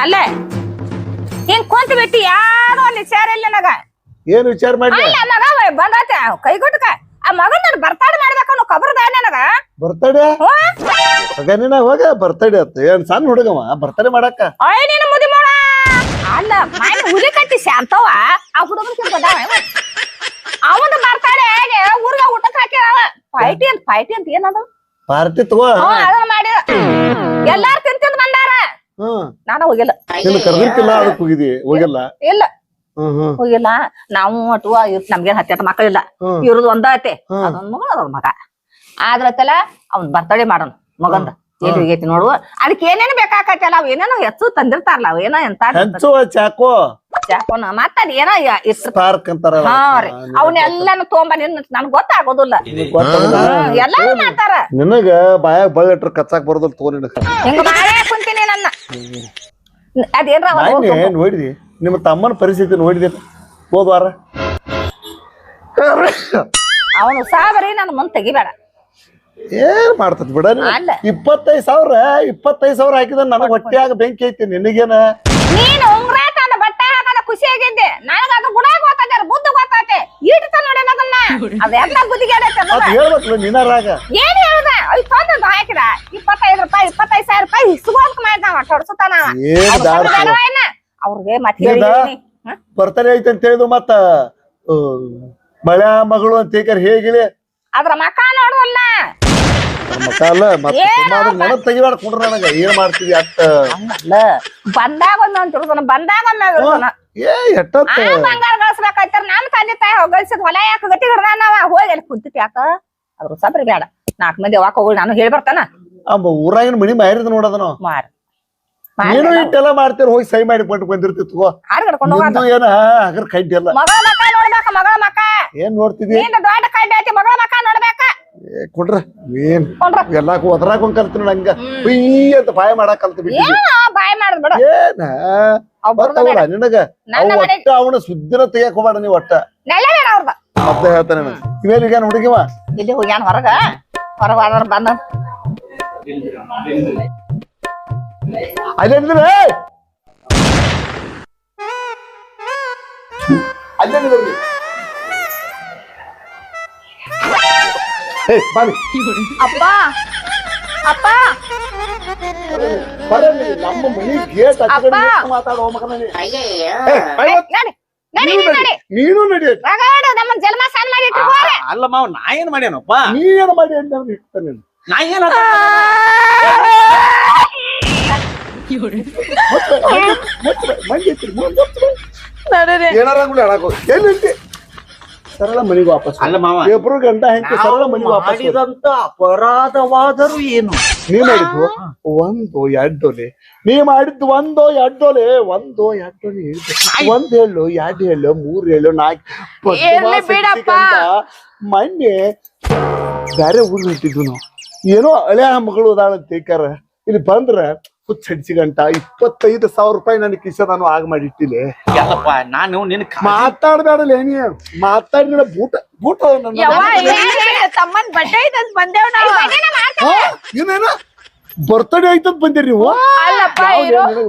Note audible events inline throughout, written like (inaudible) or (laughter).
ಅಲ್ಲ? ಹಿಂಗ್ ಕುಂತ ಬಿಟ್ಟು ಯಾರು ಅಲ್ಲಿ ಸೇರಿಲ್ಲ ನನಗ. ಏನ್ ವಿಚಾರ ಮಾಡಿ ಅಲ್ಲ ಮಗ ಬಂದಾತ ಕೈಗೊಟ್ಟಕ ಆ ಮಗನ ನಾನು ಬರ್ತಾಡ ಮಾಡ್ಬೇಕನ್ನೋ ಕಬರ್ದ ನನಗ. ಬರ್ತಡೆ? ಹೋಗ ಬರ್ತಡೆ ಅತ್ತ ಏನ್ ಸಣ್ಣ ಹುಡುಗವ? ಬರ್ತಡೆ ಮಾಡಾಕ ಅಯ್ಯ ನೀನು ಮುದಿ ಮಾಡ ಅಲ್ಲ ಮನೆ ಹುಲಿ ಕಟ್ಟಿ ಶಾಂತವ ಆ ಹುಡುಗನ್ ಬಂದಾವ ಅವನು ಬರ್ತಾಡೆ ಊರ್ಗ ಊಟಕ್ಕೆ ಹಾಕ್ಯಾರ ಫೈಟಿ ಅಂತ ಫೈಟಿ ಅಂತ ಏನದು? ಪಾರ್ಟಿ ತಗೋ. ಹ್ಮ್ ಅದನ್ನ ಮಾಡಿ ಎಲ್ಲಾರು ತಿಂದ್ ತಿಂದ್ ಬಂದಾರ. ನಾನು ಹೋಗಿಲ್ಲ. ಕರೆದಿರ್ತಿಲ್ಲ ಅದಕ್ಕೆ ಹೋಗಿದಿ ಹೋಗಿಲ್ಲ? ಇಲ್ಲ. ಹೋಗಿಲ್ಲ. ನಾವು ಅಥವಾ ನಮ್ಗೇನ್ ಹತ್ತೆಟ ಮಕ್ಕಳಿಲ್ಲ. ಇವ್ರದ್ದು ಒಂದ ಐತೆ ಅದನ್ನ ಅದೊಂದ್ ಮಗಳು ಅದೊಂದ್ ಮಗ. ಆದ್ರತ್ತಲ್ಲ ಅವ್ನ್ ಬರ್ತಡೆ ಮಾಡೋಣ ಮಗಂದ. ಏನ್ ಹೋಗೈತಿ ನೋಡು. ಅದಕ್ಕೆ ಏನೇನು ಬೇಕಾಕತ್ತಲ್ಲ ಅವ್ ಏನೇನೋ ಹೆಚ್ಚು ತಂದಿರ್ತಾರಲ್ಲ ಅವ್ ಏನೋ ಎಂತ ಹೆಚ್ಚು ಚಾಕು? ಚಾಕೋನ ಮತ್ತ ಅದ್ ಏನೋ ಅವನ್ನೆಲ್ಲ ಸ್ಪಾರ್ಕ್ ಅಂತಾರಲ್ಲ. ಹಾ ರೀ. ಅವನ್ನೆಲ್ಲಾನು ತೊಗೊಂಬ ನಿನ್ ನನ್ಗ್ ಗೊತ್ತಾಗೋದಿಲ್ಲ? ಎಲ್ಲಾನು ಎಲ್ಲಾರು ಮಾಡ್ತಾರ. ನಿನಗ ಬಾಯಾಗ ಬಳ್ಳಿಟ್ರ ಕಚ್ಚಾಕ್ ಬರೋದಿಲ್ಲ ನಿನಗ. ಹಿಂಗ ನನ್ನ ಅದೇನ್ರ ನಾನೇ ನೋಡಿದಿ? ನಿಮ್ಮ ತಮ್ಮನ ಪರಿಸ್ಥಿತಿ ನೋಡಿದೆ? ಹೋಗಾರ ಅವನು ಸಾವಿರ ನನ್ನ ಮುಂದ್ ತೆಗಿಬೇಡ. ಏನ್ ಮಾಡ್ತದ ಬಿಡ? ಅಲ್ಲ. ಇಪ್ಪತ್ತೈದ್ ಸಾವಿರ ಇಪ್ಪತ್ತೈದ್ ಸಾವಿರ ಹಾಕಿದ ನನಗ್ ಆಗ ಬೆಂಕಿ ಐತಿ ನಿನಗೇನ? ನೀನು ಉಂಗ್ರ ತನ್ನ ಬಟ್ಟೆ ಹಾಕಲ್ಲ ಖುಷಿಯಾಗಿದ್ದೆ. ನನಗ ಅದು ಗುಣ ಗೊತ್ತಾಗ ಬುದ್ಧ ಗೊತ್ತಾತೆ ಈಟ್ ನೋಡಿ. ಅದನ್ನ ಅದೆಲ್ಲ ಬುದ್ಧಿಗೆ ಅದ್ ಹೇಳ್ಬೇಕಲ್ಲ ನಿನಾರಾಗ ಏನ್ ಹೇಳ್ದ ಐದ್ ತಂದ ಹಾಕಿದ? ಇಪ್ಪತ್ತೈದು ರೂಪಾಯಿ ಇಪ್ಪತ್ತೈದು ಸಾವಿರ ರೂಪಾಯಿ ಇಸ್ಕೊಂಡ್ ಮಾಡಿದ ಹೊಡ್ಸುತ್ತಾನ ಏನ್? ಬ್ಯಾಡ ಅವ್ರಿಗೆ ಮತ್ತೆ? ಹೇಳಿದೀನಿ? ಬರ್ತಡೇ ಐತಿ ಅಂತ ಹೇಳಿದು ಮತ್ತ ಮಳೆ ಮಗಳು ಅಂತ ಹೇಗಿಲೆ? ಅದ್ರ ಮಕ ನೋಡುವಲ್ಲ. ಏನೋ ನನಗ್ ತೆಗಿಬೇಡ ಕುಂಡ್ರ ನನಗ ಏನ್ ಮಾಡ್ತೀವಿ ಅತ್ತ ಬಂದಾಗ ಒಂದೊಂದ್ ತಿಳ್ಕೊನ ಬಂದಾಗ ಒಂದ್ ತಿಳ್ಕೊನ ಏ ಎಟ್ಟತ್ತ? ಬಂಗಾರ ಗಳಿಸ್ಬೇಕಾಯ್ತಾರ ನಮ್ ತಂದೆ ತಾಯಿ ಹೊಗಳಿಸಿದ ಹೊಲ ಯಾಕೆ ಗಟ್ಟಿ ಹಿಡ್ದ ನಾವ ಹೋಗಿ ಅಲ್ಲಿ ಕುಂತಿತ್ ಯಾಕ ಅದ್ರ ಸಬ್ರಿ ಬೇಡ ನಾಲ್ಕು ಮಂದಿ ಯಾವಾಗ ಹೋಗಿ ನಾನು ಹೇಳಿ ಬರ್ತಾನ. ಆ ಊರಾಗಿನ ಮನಿ ಮಾರಿದ ನೋಡದನು ಮಾರ್. ನೀನು ಇಟ್ಟೆಲ್ಲ ಮಾಡ್ತೀರ ಹೋಗಿ ಸೈ ಮಾಡಿ ಕೊಂಡು ಬಂದಿರ್ತಿತ್ತು ಹಾರ್ ಕಡ್ಕೊಂಡು ಹೋಗ ನಿಂದು ಏನ ಹಗರ್ ಕಡ್ಡಿ ಅಲ್ಲ ಮಗಳ ಮಕ ನೋಡ್ಬೇಕ ಮಗಳ ಮಕ ಏನ್ ನೋಡ್ತಿದಿ ನೀನ್ ದೊಡ್ಡ ಕಡ್ಡಿ ಐತಿ ಮಗಳ ಮಕ ನೋಡ್ಬೇಕ. ಏ, ಕೊಡ್ರ ಏನ್ ಎಲ್ಲಾಕು ಒದರಾಕೊಂಡ್ ಕಲ್ತೀನಿ ನಂಗ ಹುಯ್ ಅಂತ ಬಾಯ ಮಾಡಾಕ್ ಕಲ್ತ ಬಿಟ್ಟಿ ಬಾಯ್ ಮಾಡುದ್ ಬಿಡು. ಏನ ನಿನಗ? ಮನೆ ಒಟ್ಟ ಅವನ ಸುದ್ದಿನ ತೆಗಿಯಕ್ ಹೋಗ್ಬೇಡ ನೀವ್ ಒಟ್ಟ. ಬೇಡ ಅವ್ರದ. ಮತ್ತೆ ಹೇಳ್ತಾನೆ ನಾನು. ಇವೇನ್ ಈಗ ಹುಡುಗಿವ ಇಲ್ಲಿ ಹೋಗ್ಯಾನ ಹೊರಗ. ಹೊರಗ ಹೋದ್ರ ಬಂದ. ಅಲ್ಲೇ ಅಲ್ಲೇ ಅಪ್ಪ ಅಪ್ಪ. ಬರಲಿ ನಮ್ಮ ಮನಿ ಗೇಟ್ ಅಪ್ಪ. ಮಾತಾಡೋ ಮಗನ ನಡಿ ನೀನು ನಡಿ. ನಡಿ. ನೀನು ನಡಿ. ರಗಡ ನಮ್ಮ ಜನ್ಮ ಸಾನ್ ಮಾಡಿ ಅಲ್ಲ ಮಾವ ನಾ ಏನ್ ಮಾಡ್ಯಾನಪ್ಪ? ನೀ ಏನ್ ಮಾಡಿ ಅಂತ. ನಾ ಏನ್ ಏನಾರ ಹೇಳಕ್. ಎಲ್ಲಿಂತಿ? ಸರಳ ಮನೆಗೆ ವಾಪಸ್ ಅಲ್ಲ ಮಾವ. ಇಬ್ರು ಗಂಡ ಹೆಂಗೆ ಸರಳ ಮನೆಗೆ ವಾಪಸ್. ಮಾಡಿದಂತ ಅಪರಾಧವಾದರೂ ಏನು? ನೀ ಮಾಡಿದ್ದು ಒಂದು ಎರಡೋಲೆ ನೀ ಮಾಡಿದ್ದು ಒಂದೋ ಎರಡೋಲೆ ಒಂದೋ ಎರಡೋಲೆ ಒಂದ್ ಹೇಳು ಎರಡ್ ಹೇಳು ಮೂರ್ ಹೇಳು ನಾಲ್ಕು. ಎಲ್ಲಿ ಬಿಡಪ್ಪ? ಮೊನ್ನೆ ಬ್ಯಾರೆ ಊರ್ ನಿಂತಿದ್ವು ನಾವು ಏನೋ ಹಳೆ ಮಗಳು ಅಂತ ಇಲ್ಲಿ ಬಂದ್ರ ಹುಚ್ಚಿ ಗಂಟ ಇಪ್ಪತ್ತೈದು ಸಾವಿರ ರೂಪಾಯಿ ನನ್ನ ಕಿಸ ನಾನು ಆಗ ಮಾಡಿಟ್ಟಿಲ್ಲ ಎಲ್ಲಪ್ಪ ನಾನು ನಿನ್ ಮಾತಾಡ್ಬೇಡಲ್ಲ ಏನೇ ಮಾತಾಡಿನ ಬೂಟ ಬೂಟ ನನ್ನ ತಮ್ಮನ್ ಬಟ್ಟೆ ಐತಂತ ಬಂದೇವ್ ನಾವು? ಏನೇನ? ಬರ್ತಡೇ ಐತಂತ ಬಂದಿರಿ. ನೀವು ಅಲ್ಲಪ್ಪ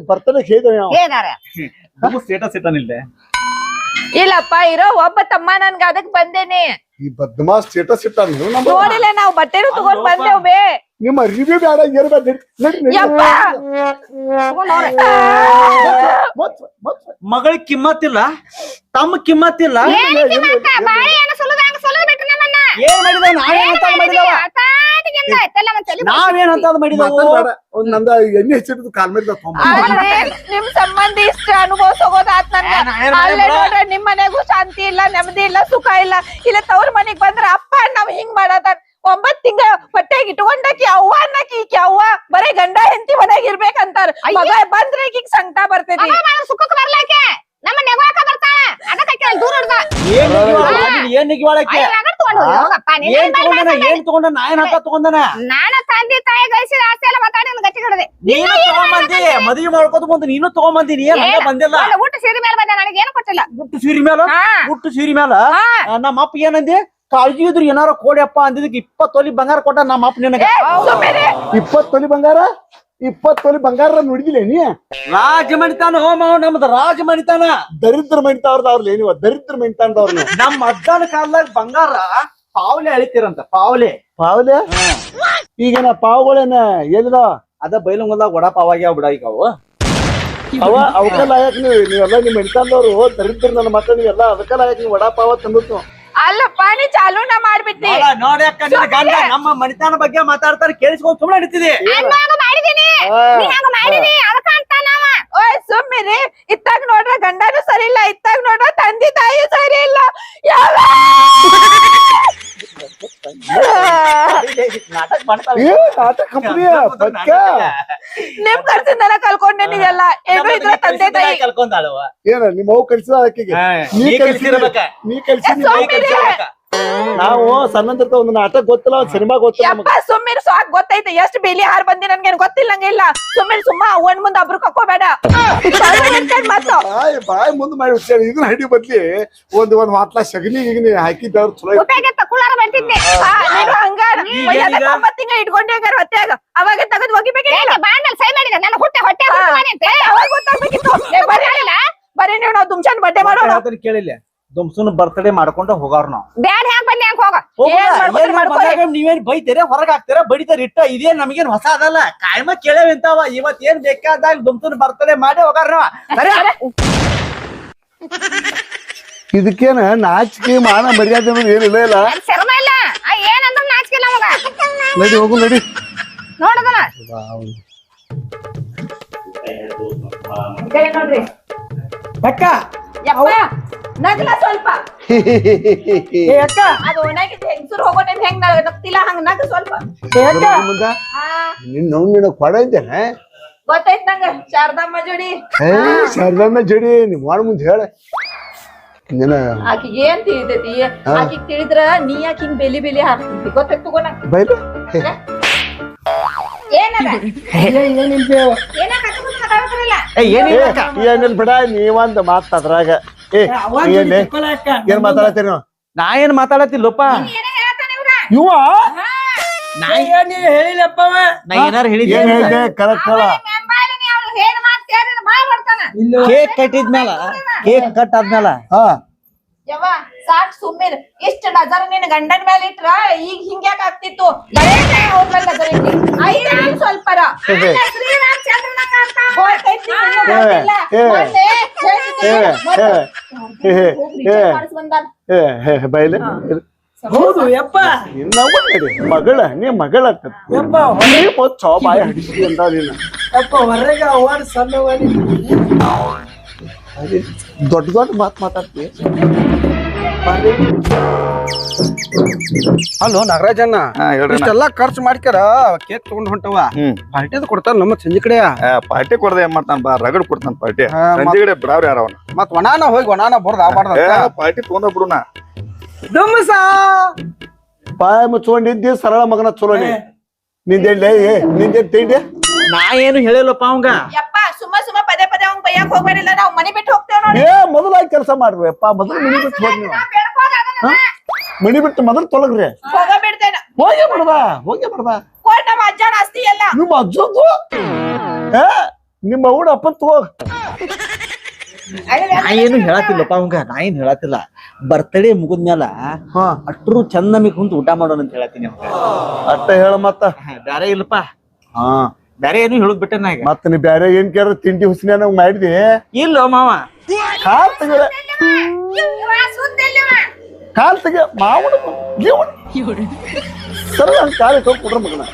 ಬರ್ತಡೇ ಹೇಳಿದ ಏನಾರ ಸ್ಟೇಟಸ್ ಇಲ್ಲಪ್ಪ ಇರೋ ಒಬ್ಬ ತಮ್ಮ ನನ್ಗ ಅದಕ್ ಬಂದೇನಿ. ಈ ಬದ್ಮಾ ಸ್ಟೇಟಸ್ ಇಟ್ಟ ನೀವು ನಮ್ಮ ನೋಡಿಲ್ಲ ನಾವು ಬಟ್ಟೆನು ತಗೊಂಡ್ ಬಂದೇವ್ ಬೇ ನಿಮ್ಮ ರಿವ್ಯೂ ಬೇಡ ಏನ್ ಬೇಡ. ಯಪ್ಪ. ಮಗಳಿಗೆ ಕಿಮ್ಮತ್ತಿಲ್ಲ ತಮ್ಮ ಕಿಮ್ಮತ್ತಿಲ್ಲ ಏನೋ ಮಾಡಿದ? ನಾವೇನ್ ಅಂತ? ಮಾಡಿದವ? ನಾವೇನ್ ಮಾಡಿದವು. ಒಂದ್ ನಂದ ಎಣ್ಣೆ ಕಾಲ್ ಮೇಲೆ ನಿಮ್ ಸಂಬಂಧಿ ಇಷ್ಟ ಅನುಭವಿಸೋಗೋದಾತ್ ನನ್ಗ ನಿಮ್ ಮನೆಗೂ ಶಾಂತಿ ಇಲ್ಲ ನೆಮ್ಮದಿ ಇಲ್ಲ ಸುಖ ಇಲ್ಲ. ಇಲ್ಲ ತವ್ರ ಮನೆಗ್ ಬಂದ್ರ ಅಪ್ಪ ನಾವ್ ಹಿಂಗ್ ಮಾಡದ ಒಂಬತ್ ತಿಂಗಳ ಹೊಟ್ಟೆಗೆ ಇಟ್ಕೊಂಡಾಕಿ ಅವ್ವ ಅನ್ನಕಿ ಈಕಿ ಅವ್ವ. ಬರೇ ಗಂಡ ಹೆಂಡತಿ ಮನೆಗೆ ಇರ್ಬೇಕಂತಾರ. ಮಗ ಬಂದ್ರೆ ಈಕಿಗ್ ಸಂಕಟ ಬರ್ತೈತಿ. ಸುಖಕ್ ಬರ್ಲಾಕೆ ನಮ್ಮ ನೆಗೋಕ ಬರ್ತಾಳ. ಅದಕ್ಕೆ ದೂರ ಹಿಡ್ದ ಏನ್ ನಿಗಿವಾಳ? ನೀನ್ ಏನ್ ನಿಗಿವಾಳಕ್ಕೆ ಏನ್ ತಗೊಂಡನ ಏನ್ ತಗೊಂಡ ನಾ ಏನ್ ಅಂತ ತಗೊಂಡನ? ನಾನು ತಂದೆ ತಾಯಿ ಗಳಿಸಿದ ಆಸೆ ಎಲ್ಲ ಮಾತಾಡಿ ನನ್ ಗಟ್ಟಿ ಹಿಡ್ದೆ ನೀನು ತಗೊಂಬಂದಿ ಮದುವೆ ಮಾಡ್ಕೊತ ಬಂದು ನೀನು ತಗೊಂಬಂದಿ ನೀ ಏನ್ ಹಂಗ ಬಂದಿಲ್ಲ? ಒಂದು ಊಟ ಸೀರೆ ಮೇಲೆ ಬಂದೆ ನನಗೆ ಏನು ಕೊಟ್ಟಿಲ್ಲ. ಹುಟ್ಟು ಸೀರಿ ಮ್ಯಾಲ ಹಾ. ಹುಟ್ಟು ಸೀರಿ ಮೇಲ? ಹಾ. ಆ, ನಮ್ಮ ಅಪ್ಪ ಏನಂದಿ ಕಾಳಜಿ ಇದ್ರು ಏನಾರ ಕೋಡಿಯಪ್ಪ ಅಂದಿದ್ದಕ್ಕೆ ಇಪ್ಪತ್ತು ತೊಲಿ ಬಂಗಾರ ಕೊಟ್ಟ ನಮ್ಮ ಅಪ್ಪ ನಿನಗ. ಇಪ್ಪತ್ತು ತೊಲಿ ಬಂಗಾರ? ಇಪ್ಪತ್ತು ತೊಲಿ ಬಂಗಾರ ನುಡಿದಿಲ್ಲ ನೀ? ರಾಜ ಮಣಿತಾನ ಹೋ ಮಾವ ನಮ್ದು ರಾಜ ಮಣಿತಾನ ದರಿದ್ರ ಮಣಿತಾವ್ರದ್ದು ಅವ್ರಲ್ಲ ನೀವು ದರಿದ್ರ ಮಣಿತಾಂದವ್ರ ನಮ್ಮ ನಮ್ ಅಜ್ಜನ ಕಾಲದಾಗ ಬಂಗಾರ ಪಾವಲೆ ಅಳಿತೀರಂತ ಪಾವಲೆ. ಪಾವಲೆ? ಈಗೇನ ಪಾವುಗಳೇನ ಎಲ್ಲಿದ? ಅದ ಬೈಲಂಗಲ್ದಾಗ ವಡಾ ಪಾವಾಗ್ಯಾವ ಬಿಡ ಈಗ ಅವು. ಅವ ಅವಕ್ಕೆಲ್ಲ ಲಾಯಕ್ ನೀವು ನೀವೆಲ್ಲ ನಿಮ್ ಮಣಿತಾಂದವ್ರು ದರಿದ್ರ ನನ್ನ ಮಕ್ಕಳು ನೀವೆಲ್ಲ ಅದಕ್ಕೆ ಲಾಯಕ್ ನೀವು ವಡಾ ಪಾವ ತಂದಿತ್ತು ಅಲ್ಲಪ್ಪ ನೀ ಚಾಲೂನ ಮಾಡ್ಬಿಟ್ಟಿ. ನೋಡ ನೋಡ್ಯಾಕ ನಿನ್ನ ಗಂಡ ನಮ್ಮ ಮಣಿತಾನ ಬಗ್ಗೆ ಮಾತಾಡ್ತಾರೆ ಕೇಳಿಸ್ಕೊಂಡು ಸುಮ್ಮನೆ ನಡೀತಿದಿ ಮಾಡಿದೀನಿ ಓಯ್ ಸುಮ್ಮಿರಿ ಇತ್ತಾಗ ನೋಡ್ರ ಗಂಡನು ಸರಿ ಇಲ್ಲ. ಇತ್ತಾಗ ನೋಡ್ರ ತಂದೆ ತಾಯಿ ಸರಿ ಇಲ್ಲ. ಯಾವ? ನಿಮ್ ಕರ್ಸಿಂದನ ಕಲ್ಕೊಂಡೆ ನೀವೆಲ್ಲ ಏನು ಇದ್ರ ತಂದೆ ತಾಯಿ. ಕಲ್ಕೊಂಡಾಳುವ ಏನ ನಿಮ್ಮ ಅವ್ವ ಕಲಿಸಿದ ಆಕೆಗೆ ನೀ ಕಲಿಸಿರ್ಬೇಕ ನೀ ಕಲಿಸಿ ಸುಮ್ಮಿರಿ. ನಾವು ಸಣ್ಣಂದಿರ್ತ ಒಂದು ನಾಟಕ ಗೊತ್ತಿಲ್ಲ ಒಂದ್ ಸಿನಿಮಾ ಗೊತ್ತಿಲ್ಲ ಯಪ್ಪ ಸುಮ್ಮನೆ ಸಾಕ್ ಗೊತ್ತೈತೆ. ಎಷ್ಟ್ ಬೇಲಿ ಹಾರ್ ಬಂದಿ ನನ್ಗೇನ್ ಗೊತ್ತಿಲ್ಲಂಗಿಲ್ಲ ಸುಮ್ಮನೆ ಸುಮ್ಮ ಅವನ್ ಮುಂದೆ ಅಬ್ರು ಕಕ್ಕೋಬೇಡ. ಮತ್ತ ಬಾಯ್ ಬಾಯ್ ಮುಂದ್ ಮಾಡಿ ಇದನ್ನ ಹಡಿ ಬದ್ಲಿ ಒಂದ್ ಒಂದ್ ಮಾತ್ಲ ಸಗಣಿ ಗಿಗಣಿ ಹಾಕಿದ್ದವ್ರು ಚಲೋ ಇತ್ತು. ಹಾ, ನೀನು ಹಂಗ ಈಗ ಈಗ- ಒಂಬತ್ ತಿಂಗಳ ಇಟ್ಕೊಂಡೆ ಹಂಗಾರ ಹೊತ್ಯಾಗ ಅವಾಗ ತೆಗೆದು ಒಗಿಬೇಕಿಲ್ಲ. ಅವಾಗ ಗೊತ್ತಾಗ್ಬೇಕಿತ್ತು. ಏ, ಬರ್ರಿ ಬರೀ ನೀವು ನಾವು ದುಮ್ಶಾನ್ ಬಡ್ಡೆ ಮಾಡೋಣ ಹೇಳ್ತೀನಿ ಕೇಳಿಲ್ಲ. ದುಮ್ಸುನ್ ಬರ್ತಡೇ ಮಾಡ್ಕೊಂಡು ಹೋಗಾರ ನಾವ್. ಬ್ಯಾಡ ನೀವೇನ್ ಬೈತೀರ? ಹೊರಗ್ ಹಾಕ್ತೀರ? ಬಡಿತಾರ ಇಟ್ಟ ಇದೇ ನಮಗೇನ್ ಹೊಸ ಅದಲ್ಲ. ಕಾಯಮ ಕೇಳೇವಿಂತಾವ ಇವತ್ ಏನ್ ಬೇಕಾದಾಗ ದುಮ್ತುನ್ ಬರ್ತದೆ ಮಾಡಿ ಹೋಗಾರ ಇದಕ್ಕೇನ ನಾಚಿಕೆ ಮಾನ ಮರ್ಯಾದೆ ಅನ್ನೋದು ಏನಿಲ್ಲ ಇಲ್ಲ ಶರ್ಮ ಇಲ್ಲ? ಏನಂದ್ರ ನಾಚಿಕಿಲ್ಲ ಅವಾಗ ನಡಿ ಹೋಗು ನಡಿ. ನೋಡದನ ನೋಡ್ರಿ. ಅಕ್ಕ ಯಪ್ಪ ನಗ್ಲ ಸ್ವಲ್ಪ. (laughs) ಏ ಅಕ್ಕ ಅದು ಒಣಗಿದ್ ಹೆಂಗ್ಸುರ್ ಹೋಗೋ ಟೈಮ್ ಹೆಂಗ್ ನಗ್ತಿಲ್ಲ ಹಂಗ ನಗ್ ಸ್ವಲ್ಪ. ಏ ಅಕ್ಕ. ಮುಂದ ನಿನ್ನ ಕೊಡ ಇದ್ದೇನೆ ಗೊತ್ತೈತ್ ನಂಗ ಶಾರದಮ್ಮ ಜೋಡಿ. ಏ ಶಾರದಮ್ಮ ಜಡಿ ನೀ ಮಾಡ ಮುಂದೆ ಹೇಳ. ನಿನ್ನ ಆಕಿಗೆ ಏನ್ ತಿಳಿತೈತಿ? ಆಕಿ ತಿಳಿದ್ರ ನೀ ಯಾಕೆ ಹಿಂಗ್ ಬೆಲಿ ಬೆಲಿ ಹಾಕ್ತಿ ಗೊತ್ತೈತ್ ತಗೋ ನಂಗ್. ಬೈಲು? ಏನದ ಏನಿಲ್ಲ ಏನ ಕಟ್ಕೊಂಡ್ ಮಾತಾಡ್ತಾರಲ್ಲ ಏ ಏನಿಲ್ಲ ಬಿಡ ನೀವಂದ ಮಾತ್ ಅದ್ರಾಗ ಏ ಏನ್ ಏನ್ ಮಾತಾಡತ್ತೀರಿ ನೀವು? ನಾ ಏನ್ ಮಾತಾಡತ್ತಿಲ್ಲಪ್ಪ. ಏನ ಹೇಳ್ತಾನೆ ಇವ್ರ. ಇವ ನಾ ನೀನು ಹೇಳಿಲ್ಲಪ್ಪ. ನಾ ಏನಾರ ಏನ್ ಹೇಳಿದ್ದೆ? ಕರೆಕ್ಟ್ ಏನ್ ಇಲ್ಲ. ಕೇಕ್ ಕಟ್ಟಿದ್ಮೇಲ ಕೇಕ್ ಕಟ್ ಆದ್ಮೇಲ ಹಾ. ಯವ್ವ ಸಾಕ್ ಸುಮ್ಮಿರ್ ಇಷ್ಟ ನಜರ ನಿನ್ ಗಂಡನ ಮೇಲೆ ಇಟ್ರ ಈಗ ಹಿಂಗ್ಯಾಕ್ ಆಗ್ತಿತ್ತು? ಬರೇ ಅವ್ರ ಮೇಲೆ ನಜರ್ ಇಟ್ಟಿ ಐದ ಸ್ವಲ್ಪರ. ಶ್ರೀರಾಮ್ ಚಂದ್ರನ ಕಾಂತ ಗೊತ್ತೈತಿ ನಿನಗ್ ಗೊತ್ತಿಲ್ಲ. ಏ, ಏ, ಮೊನ್ನೆ ಏ ಹೇಳ್ತಿದ್ದೆ, ಮೊನ್ನೆ ಏ ಏ ಹೋಗಿ ಏ check ಮಾಡ್ಸ್ ಬಂದಾನ. ಏ ಏ ಬೈಲೆ. ಹೌದು ಯಪ್ಪ. ನಾವು ನಡಿ. ಮಗಳ ನೀ ಮಗಳ ಯಪ್ಪ ನೀ ಮೊಚ್ಚ ಬಾಯ ಹಡಿಸಿ ಅಂತ ನೀನು. ಯಪ್ಪ ಹೊರಗೆ ಅವಾರ್ಡ್ ಸಣ್ಣವನಿ ದೊಡ್ಡ ದೊಡ್ಡ ಮಾತು ಮಾತಾಡ್ತಿ. ಅಲ್ಲೋ ನಾಗರಾಜಣ್ಣ ಇಷ್ಟೆಲ್ಲ ಖರ್ಚು ಮಾಡ್ಕ್ಯಾರ ಕೇಕ್ ತಗೊಂಡ್ ಹೊಂಟವ. ಪಾರ್ಟಿ ಅದು ಕೊಡ್ತಾರ ನಮ್ಮ ಸಂಜೆ ಕಡೆ. ಪಾರ್ಟಿ ಕೊಡದೆ ಏನ್ ಮಾಡ್ತಾನ ಬಾ ರಗಡ್ ಕೊಡ್ತಾನ ಪಾರ್ಟಿ. ಸಂಜೆ ಕಡೆ ಬಿಡಾವ್ರಿ ಯಾರ ಅವನ? ಮತ್ ಒಣಾನ ಹೋಗಿ ಒಣಾನ ಬರ್ದ ಆಗ್ಬಾರ್ದ ಪಾರ್ಟಿ ತಗೊಂಡ ಬಿಡುನ ದುಮ್ಸ ಬಾಯ ಮುಚ್ಕೊಂಡಿದ್ದಿ ಸರಳ ಮಗನ ಚಲೋ ನೀ ನಿಂದೇಳ್ಳೆ ಏ ನಿಂದೇನ್ ತಿಂಡಿ? ನಾ ಏನು ಹೇಳಿಲ್ಲಪ್ಪ ಅವಂಗ? ಯಪ್ಪ ಸುಮ್ಮ ಸುಮ್ಮ ಪದೇ ಪದೇ ಅವ್ನ್ ಬೈಯಾಕ್ ಹೋಗ್ಬೇಡಿಲ್ಲ ನಾವ್ ಮನಿ ಬಿಟ್ಟು ಹೋಗ್ತೇವ್ ನೋಡಿ. ಏ ಮೊದಲಾಗಿ ಕೆಲಸ ಮಾಡ್ರಿ. ಅಪ್ಪ ಮೊದಲು ಮನಿ ಬಿಟ್ಟು ಹೋಗಿ ನೀವು. ಮನಿ ಬಿಟ್ಟು ಮೊದಲು ತೊಲಗ್ರಿ. ಹೋಗಬಿಡ್ತೇನ ಹೋಗಿ ಬಿಡ್ಬಾ ಹೋಗಿ ಬಿಡ್ಬಾ ಕೊಡ್ ನಮ್ಮ ಅಜ್ಜನ ಆಸ್ತಿ ಎಲ್ಲ. ನಿಮ್ಮ ಅಜ್ಜದ್ದು? ಏ ನಿಮ್ಮ ಅವ್ಡ ಅಪ್ಪನ್ ತಗೋ. ನಾ ಏನು ಹೇಳತ್ತಿಲ್ಲಪ್ಪ ಅವಂಗ ನಾ ಏನ್ ಹೇಳತ್ತಿಲ್ಲ. ಬರ್ತಡೇ ಮುಗಿದ್ಮೇಲ ಹಾ. ಅಟ್ರು ಚಂದ ನಮಗ್ ಕುಂತ ಊಟ ಮಾಡೋಣ ಅಂತ ಹೇಳತ್ತೀನಿ ಅವಂಗ. ಅಟ್ಟ ಹೇಳ ಮತ್ತ. ಬ್ಯಾರೆ ಇಲ್ಲಪ್ಪ. ಹಾ. ಬ್ಯಾರೆ ಏನು ಹೇಳುದ್ ಬಿಟ್ಟೆ ನಾ ಈಗ ಮತ್ತ ನೀ ಬ್ಯಾರೆ ಏನ್ ಕೇಳ ತಿಂಡಿ ಹುಸಿನ ಮಾಡಿದೆ ಮಾಡಿದಿ ಇಲ್ಲ ಮಾವ ಕಾಲ್ ಕಾಲ್ ತೆಗಿ ಮಾವನ ಸರ ಕಾಲ್ ಇಟ್ಕೊಂಡು ಕೊಡ್ರ ಮಗನ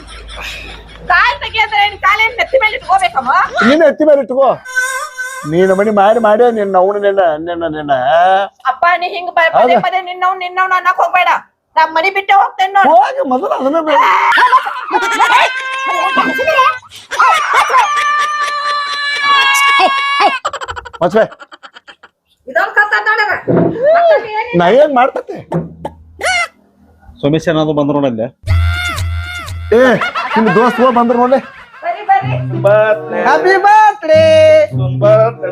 ಕಾಲ್ ತೆಗಿಯಂದ್ರೆ ಏನ್ ಕಾಲೇನ್ ನೆತ್ತಿ ಮೇಲೆ ಇಟ್ಕೋಬೇಕಮ್ಮ ನೀನ್ ಎತ್ತಿ ಮೇಲೆ ಇಟ್ಕೋ ನೀನ್ ಮನಿ ಮಾಡಿ ಮಾಡಿ ನಿನ್ನ ಅವನು ನಿನ್ನ ನಿನ್ನ ನಿನ್ನ ಅಪ್ಪ ನೀ ಹಿಂಗ ಬ- ಪದೇ ಪದೇ ನಿನ್ನವ್ ನಿನ್ನವ್ ಅನ್ನಕ್ ಹೋಗ್ಬೇಡ ನಾ ಮನಿ ಬಿಟ್ಟೆ ಹೋಗ್ತೇನೆ ನೋಡ್ ಹೋಗಿ ಮೊದಲು ಅದನ್ನ ಬೇಡ ನೋಡಗ ನಾ ಏನ್ ಮಾಡ್ತತೆ? ಸೋಮೇಶ್ ಏನಾದ್ರು ಬಂದ್ರು ನೋಡಲ್ಲ ಏ ನಿಮ್ ದೋಸ್ತ ಬಂದ್ರು ನೋಡ್ಲೆ. Happy birthday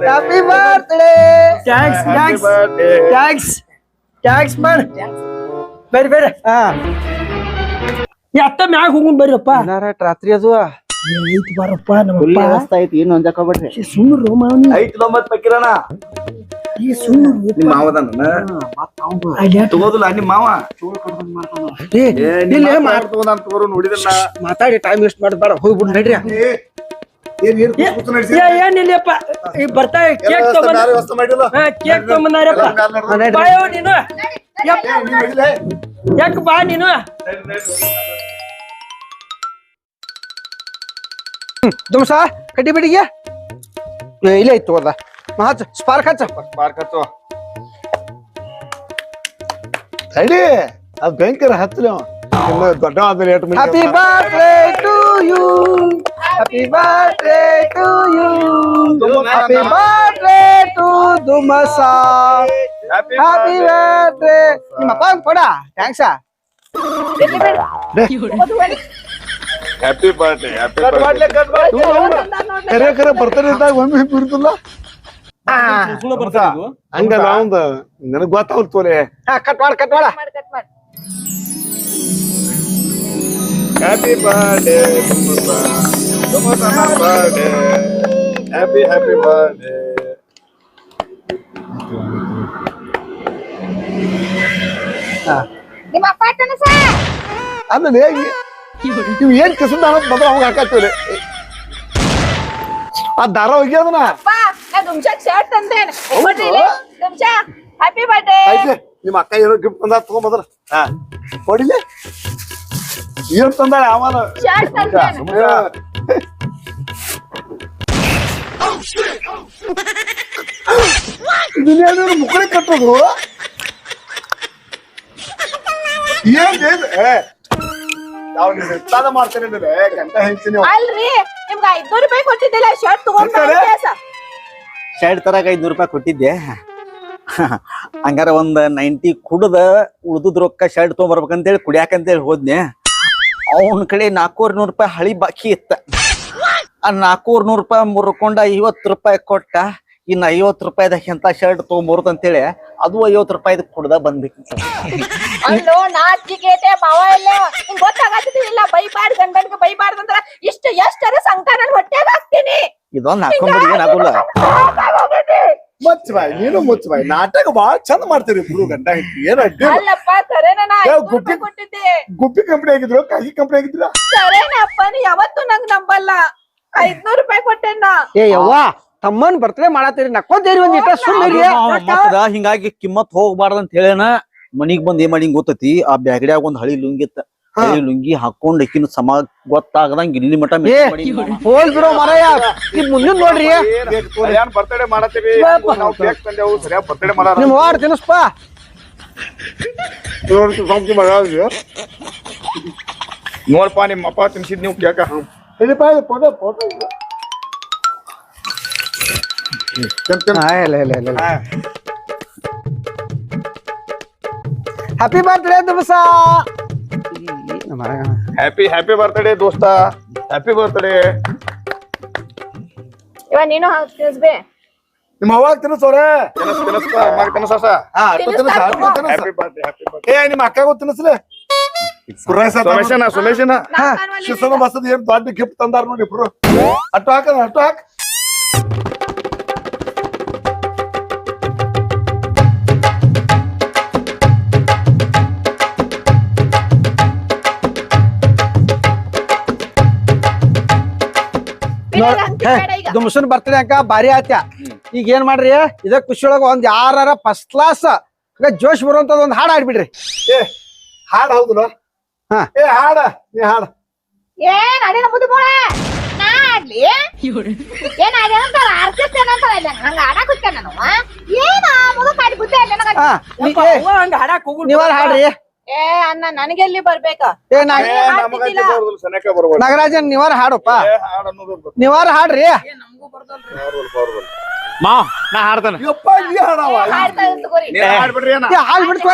happy birthday thanks thanks thanks thanks ಮಾಡ್ ಬೇರೆ ಬೇರೆ ಹಾ. ಎತ್ತ ಮ್ಯಾಗ ಹೋಗುನ್ ಬರ್ರಪ್ಪ ರಾತ್ರಿ ಅದು. ಐತಿ ಬಾರಪ್ಪ ನಮ್ಮಪ್ಪ. ವ್ಯವಸ್ಥೆ ಐತಿ ಏನು ಅಂಜಕೋಬೇಡ್ರಿ ಈ ಸುಮ್ರು ಮಾವನಿ ಐತ್ ಮತ್ ಪಕ್ಕಿರಣ ಈ ಮಾವದನ್ನ ತಗೋದಿಲ್ಲ ಮಾವ? ಇಲ್ಲಿ ನಿಮ್ ಮಾ- ಮಾತಾಡ್ ತಗೋದಾನ್ ತಗೋರು ನೋಡಿದಲ್ಲ. ಮಾತಾಡಿ ಟೈಮ್ ವೇಸ್ಟ್ ಮಾಡಬೇಡ ಹೋಗ್ಬಿಡ್ ನಡ್ರಿ. ಏನಿಲ್ಲಪ್ಪ. ಈ ಬರ್ತಾ ಕೇಕ್ ತಗೊಂಡ್ ಕೇಕ್ ತಗೊಂಬಂದಾರಪ್ಪ. ಬಾಯೋ ನೀನ್. ಯಾಕ ಬಾ ನೀನು? ದುಮ್ಸ ಕಡ್ಡಿ ಬಿಡಿಗೆ ಏ, ಇಲ್ಲೇ ಇತ್ತು ಅದ ಹಚ್ಚ ಸ್ಪಾರ್ಕ್ ಹಚ್ಚ ಪಾರ್ಕ್ ಹಚ್ಚು ತಡಿ ಅದ್ ಭಯಂಕರ ಹತ್ತಲಿ ಅವ ಇನ್ನು ದೊಡ್ಡ ಆದ್ರೆ ಏಟ್ ಮಂದಿ happy birthday to you happy birthday to you happy birthday to ದುಮಸ happy happy birthday ನಿಮ್ಮ ಅಪ್ಪ ಕೊಡ. ಥ್ಯಾಂಕ್ಸ್ ಹ್ಯಾಪಿ ಬರ್ಡೇ ಹ್ಯಾಪಿ ಕರೆ ಕರೆ ಬರ್ತಾರೆ ಇದ್ದಾಗ ಒಮ್ಮೆ ಬಿರುದಿಲ್ಲ ಹಂಗಲ್ಲ ಅವಂದ ನನಗ್ ಗೊತ್ತಾವಲ್ ತೋಲೆ. ಹಾ ಕಟ್ ಮಾಡ ಕಟ್ ಮಾಡ. Happy birthday birthday happy happy birthday ನಿಮ್ಮ ಅಪ್ಪ ಅಂದ್ರೆ ಹೇಗೆ? ನೀವು ಏನ್ ಕಿಸದ ಮೊದಲು ಅವಾಗ ಹಾಕತ್ತೀವ್ರಿ ಆ ದಾರ ಹೋಗ್ಯದನ ಅಪ್ಪ ನಾ ದುಮ್ಚಾಕ್ ಶರ್ಟ್ ತಂದೇನ್. ಕೊಡ್ರಿ ಇಲ್ಲಿ. ದುಮ್ಚಾ ಹ್ಯಾಪಿ ಬರ್ಡೇ ನಿಮ್ಮ ಅಕ್ಕ ಏನೋ ಗಿಫ್ಟ್ ತಂದ ತಗೊಂಬದ್ರ. ಹಾ. ಕೊಡಿಲೆ ಏನ್ ತಂದಾಳೆ ಅವನ? ಶರ್ಟ್ ತಂದೇನ್. ಇದನ್ನೇನು ಮುಕ್ಕಳಿ ಕಟ್ಟೋದು? ಏನ್ ಏ ಅವ್ನಿಗೆ ನಿರ್ಧಾರ ಮಾಡ್ತೇನೆ ಅಂದ್ರೆ ಗಂಟ ಹೆಂಗ್ತೀನಿ ಅಲ್ರಿ ನಿಮ್ಗ ಐದ್ನೂರ್ ರೂಪಾಯಿ ಕೊಟ್ಟಿದ್ದಿಲ್ಲ ಶರ್ಟ್ ತಗೊಂಡ್? ಶರ್ಟ್ ತರಕ ಐದ್ನೂರು ರೂಪಾಯಿ ಕೊಟ್ಟಿದ್ದೆ. (laughs) ಹಂಗಾರ ಒಂದ್ ನೈಂಟಿ ಕುಡ್ದ ಉಳ್ದುದ್ ರೊಕ್ಕ ಶರ್ಟ್ ತೊಗೊಂಬರ್ಬೇಕಂತೇಳಿ ಕುಡಿಯಾಕಂತೇಳಿ ಹೋದ್ನೆ. ಅವನ ಕಡೆ ನಾಲ್ಕೂವರೆ ನೂರು ರೂಪಾಯಿ ಹಳಿ ಬಾಕಿ ಇತ್ತ. ಆ ನಾಲ್ಕೂವರೆ ನೂರು ರೂಪಾಯಿ ಮುರ್ಕೊಂಡ ಐವತ್ತು ರೂಪಾಯಿ ಕೊಟ್ಟ. ಇನ್ನು ಐವತ್ತು ರೂಪಾಯಿದ ಎಂತ ಶರ್ಟ್ ತೊಗೊಂಬರುದು ಅಂತೇಳಿ ಅದು ಐವತ್ತು ರೂಪಾಯಿದ ಕುಡ್ದ ಬಂದ್ಬಿಟ್ಟು ಅಲ್ಲೋ ನಾಚಿಕೇತೆ ಮಾವ ಎಲ್ಲ. ನಿಂಗ್ ಗೊತ್ತಾಗತ್ತಿಲ್ಲ ಇಲ್ಲ ಬೈಬಾರ್ದು ಗಂಡನ್ಗೆ ಬೈಬಾರ್ದು ಅಂದ್ರ ಇಷ್ಟ ಎಷ್ಟರ ಸಂಕಟ ನನ್ ಹೊಟ್ಟೆಗ ಹಾಕ್ತೀನಿ. ಇದೊಂದು ಹಾಕೊಂಡ್ಬಿಡಿ ಏನಾಗುಲ್ಲ. ಮುಚ್ಚ ಬಾಯ್ ನೀನು ಮುಚ್ಚ ಬಾಯ್. ನಾಟಕ ಬಾಳ ಚಂದ ಮಾಡ್ತೀರಿ ಇಬ್ರು ಗಂಡ ಹೆಂಡ್ತಿ. ಏನ್ ಅಡ್ಡಿ ಇಲ್ಲ. ಅಲ್ಲಪ್ಪ ಕರೆನ ನಾ ಏ, ಐದ್ನೂರ್ ಗುಬ್ಬಿ- ರೂಪಾಯಿ ಕೊಟ್ಟಿದ್ದೆ ಗುಬ್ಬಿ ಕಂಪನಿ ಆಗಿದ್ರು ಕಾಗಿ ಕಂಪನಿ ಆಗಿದ್ರ ಕರೆನಪ್ಪ ನೀ ಯಾವತ್ತೂ ನಂಗ್ ನಂಬಲ್ಲ. ಐದ್ನೂರ್ ರೂಪಾಯಿ ಕೊಟ್ಟೆನ ಏ ಯವ್ವ ತಮ್ಮನ್ ಬರ್ತ್ಡೇ ಮಾಡತ್ತೀರಿ ನಕ್ಕೊಂತೇರಿ ಒಂದ್ ಇಟ್ಟ ಸುಮ್ಮನೆ ಮತ್ತದ ಹಿಂಗಾಗಿ ಕಿಮ್ಮತ್ ಹೋಗ್ಬಾರ್ದು ಅಂತ ಹೇಳೇನ ಮನಿಗ್ ಬಂದ್ ಏನ್ ಮಾಡಿ ಗೊತ್ತತಿ? ಆ ಬ್ಯಾಗಡ್ಯಾಗ ಒಂದ್ ಹಳಿ ಲುಂಗಿ ಇತ್ತ. ಹಳಿ ಲುಂಗಿ ಹಾಕೊಂಡ್ ಅಕ್ಕಿನ ಸಮ ಗೊತ್ತಾಗದಂಗ ಇಲ್ಲಿ ಮಟ ಏ ಮೆಟ್ಟಿ ಮಾಡೀನಿ ನಾನು. ಹೋಲ್ ಬಿಡೋ ಮರಯ್ಯ ಈ ಮುಂದಿನ ನೋಡ್ರಿ. ಏನ್ ಬರ್ತಡೇ ಮಾಡತ್ತೀವಿ? ನಾವು ಕೇಕ್ ತಂದೆವು ಸರಿಯಾಗಿ ಬರ್ತಡೇ ಮಾಡಾರ ನಿಮ್ ವಾರ ತಿನ್ಸ್ಪ ನೋಡ್ಪ ನಿಮ್ಮ ಅಪ್ಪ ತಿನ್ಸಿದ್ ನೀವು ಕೇಕ. ಇಲ್ಲಿ ಬಾಯ್ ಫೋಟೋ ಫೋಟೋ ಇಲ್ಲ ಇಲ್ಲ ಇಲ್ಲ ಹ್ಯಾಪಿ ಬರ್ತ್ಡೇ ದಿವಸ ಹ್ಯಾಪಿ ಹ್ಯಾಪಿ ಬರ್ತಡೇ ದೋಸ್ತ. ಹ್ಯಾಪಿ ಬರ್ತಡೇ ಇವ ನೀನು ತಿನ್ಸ್ಬೇ. ನಿಮ್ಮ ಬರ್ಡೇ ಹ್ಯಾಪಿ ಏ ನಿಮ್ಮ ಅಕ್ಕಗೂ ತಿನ್ಸಲೆ ಸುಮೇಶನ ಸುಮೇಶನ. ಶಿಸನ ಬಸದ ಏನ್ ದೊಡ್ಡ ಗಿಫ್ಟ್ ತಂದಾರ ನೋಡಿ ಇಬ್ರು. ಅಟ್ಟು ಹಾಕದ ಅಟ್ಟು ಹಾಕ್. ದುಮ್ಸನ್ ಬರ್ತ್ಡೇ ಅಂಕ ಭಾರಿ ಆತ್ಯ. ಈಗ ಏನ್ ಮಾಡ್ರಿ ಇದ ಖುಷಿಯೊಳಗ ಒಳಗ ಒಂದ್ ಯಾರ ಫಸ್ಟ್ ಕ್ಲಾಸ್ ಜೋಶ್ ಬರುವಂತ ಒಂದ್ ಹಾಡ್ ಆಡ್ಬಿಡ್ರಿ ಏ ಹಾಡ್ ಹೌದಲ್ಲ? ಹಾ. ಏ ಹಾಡ ನೀ ಹಾಡ. ಏನ್ ಅಡಿನ ಮುದ್ದು ಬೋಳ ನಾ ಆಡ್ಲಿ ಏನ್ ಇಲ್ಲ? ಹಂಗ ಆಡಕ್ ಹೋಗ್ತೇನೆ ನಾನು ಕಾಡಿ ಬುದ್ಧಿ ನನಗ? ಹಾಡ್ರಿ. ಏ ಅಣ್ಣ ನನಗೆಲ್ಲಿ ಬರ್ಬೇಕ? ಏ ನಾಗರಾಜನ್ ನೀವಾರ ಹಾಡಪ್ಪ. ನೀವಾರ ಹಾಡ್ರಿ. ನಾ ಹಾಡ್ತಾನ.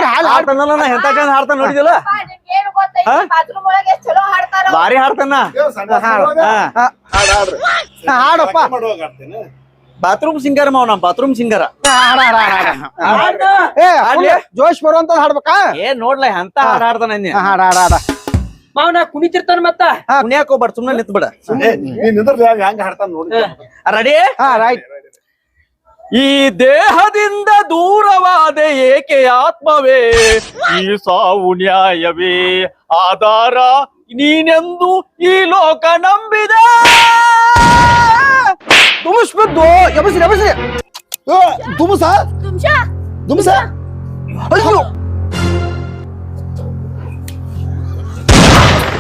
ಹಾಡ್ ಹಾಡ್ತಾನಲ್ಲ ನಾ ಎಂತ ಚಂದ ಹಾಡ್ತಾನ ನೋಡಿದಿಲ್ಲ ಭಾರಿ ಹಾಡ್ತಾನ ಹಾಡಪ್ಪ. ಬಾತ್ರೂಮ್ ಸಿಂಗರ್ ಮಾವ್ ನಾ ಬಾತ್ರೂಮ್ ಸಿಂಗರ ಹಾಡ ಹಾಡ ಹಾಡ ಹಾಡ. ಏ full ಜೋಶ್ ಬರುವಂತ ಹಾಡ್ಬೇಕಾ? ಏ ನೋಡ್ಲ ಅಂತ ಹಾಡ್ ನನ್ನ. ಹಾ, ಹಾಡ ಹಾಡ ಹಾಡ ಮಾವ ನಾ ಕುಣಿತಿರ್ತಾನ ಮತ್ತ? ಕುಣಿಯಾಕ ಹೋಗ್ಬಾರ್ದು ಸುಮ್ಮನೆ ನಿಂತ್ ಬಿಡ. ಏ, ನೀನ್ ನಿಂದ್ರ ಹೆಂಗ್ ಹಾಡ್ತಾನ ನೋಡಿ. ರೆಡಿ ಹಾ ರೈಟ್ ಈ ದೇಹದಿಂದ ದೂರವಾದ ಏಕೆ ಆತ್ಮವೇ? ಈ ಸಾವು ನ್ಯಾಯವೇ? ಆಧಾರ ನೀನೆಂದು ಈ ಲೋಕ ನಂಬಿದೆ. ತುಮಸ್ಬಿದ್ದು ಎಬಸ್ರಿ ಎಬಸ್ರಿ ದುಮ್ಸ ದುಮ್ಸ ಅಯ್ಯೋ.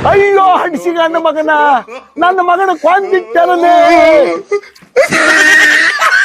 ಅಯ್ಯೋ ಹಡಿಸಿ ನನ್ನ ಮಗನ. ನನ್ನ ಮಗನ ಕೊಂದಿಟ್ಟನೇ (laughs)